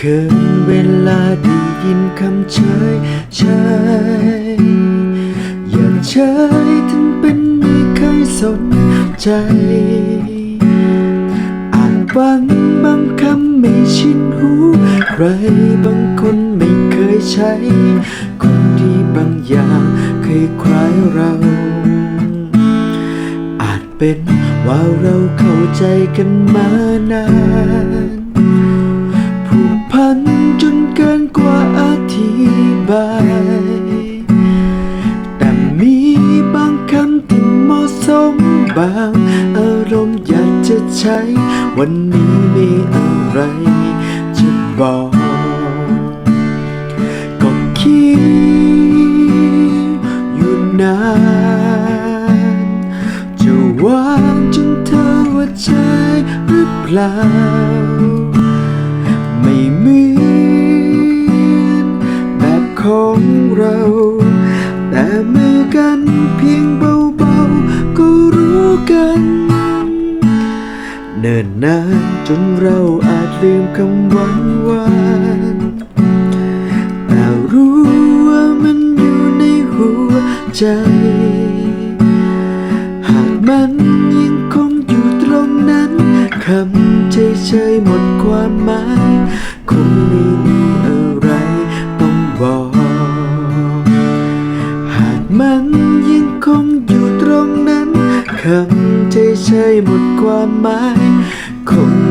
กินเวลาได้ยินคำเชยเชยอย่าเชยถึงเป็นไม่เคยสนใจอ่านฟังบางคำไม่ชินหู ใครบางคนไม่เคยใช้ คนดีบางอย่างเคยคล้ายเรา อาจเป็นว่าเราเข้าใจกันมานาน มาะสมบาง อารมณ์อยากจะใช้ วันนี้มีอะไรจะบอก ก็คิดอยู่นานจะวางจนเธอว่าใช่หรือเปล่า ไม่มือนแบบของเรา แต่มือกันเพียงเบา กัน เนิ่นนานจนเราอาจลืมคำหวานหวานแต่รู้ว่ามันอยู่ในหัวใจ หากมันยังคงอยู่ตรงนั้นคำเฉยๆหมดความหมายคงไม่ คำที่ใช่หมดความหมายคง